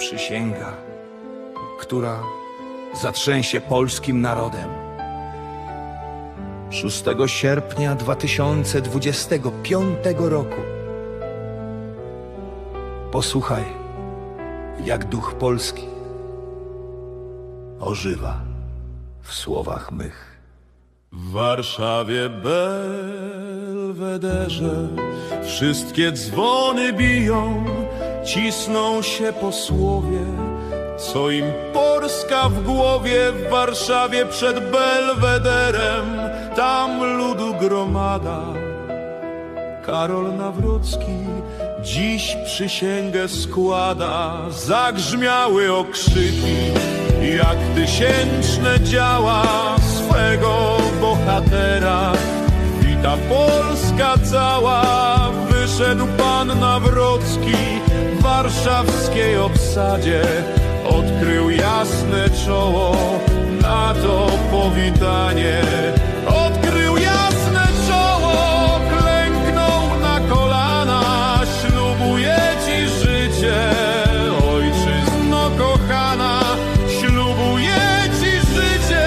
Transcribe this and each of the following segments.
Przysięga, która zatrzęsie polskim narodem. 6 sierpnia 2025 roku. Posłuchaj, jak duch polski ożywa w słowach mych. W Warszawie Belwederze Wszystkie dzwony biją Cisną się po słowie Co im Polska w głowie W Warszawie przed Belwederem Tam ludu gromada Karol Nawrocki dziś przysięgę składa. Zagrzmiały okrzyki, jak tysięczne działa swego bohatera. Wita Polska cała, wyszedł pan Nawrocki warszawskiej obsadzie. Odkrył jasne czoło na to powitanie. Odkrył jasne czoło, klęknął na kolana. Ślubuję ci życie, ojczyzno kochana. Ślubuję ci życie,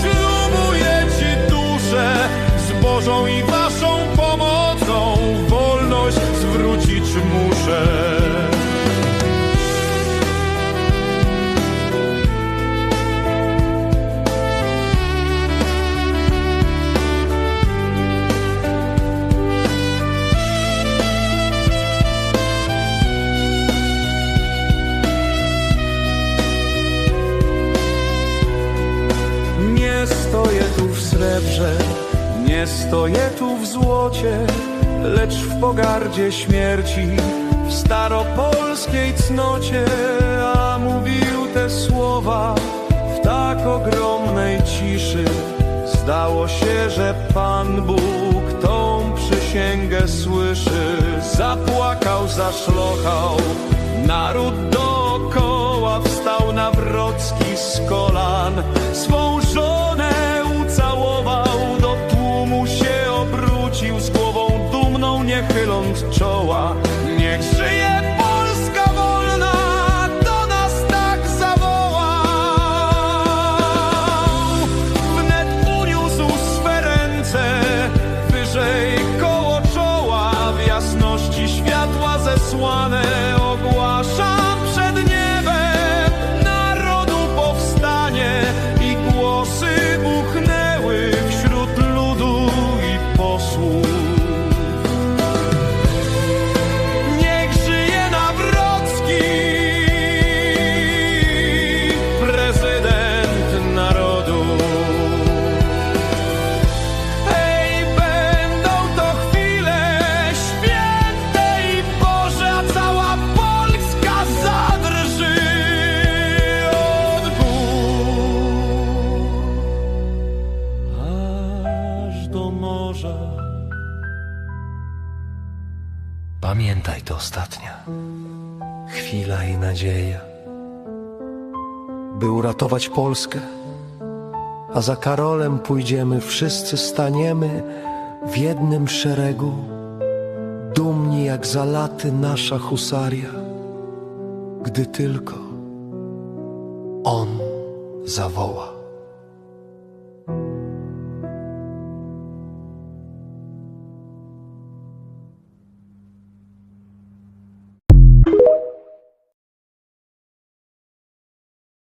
ślubuję ci duszę. Z Bożą i waszą pomocą wolność zwrócić muszę. Nie stoję tu w złocie, lecz w pogardzie śmierci, w staropolskiej cnocie, a mówił te słowa w tak ogromnej ciszy. Zdało się, że Pan Bóg tą przysięgę słyszy. Zapłakał, zaszlochał, naród dookoła nie chyląc czoła. Niech żyje Pamiętaj to ostatnia chwila i nadzieja, by uratować Polskę, a za Karolem pójdziemy, wszyscy staniemy w jednym szeregu, dumni jak za laty nasza husaria, gdy tylko on zawoła.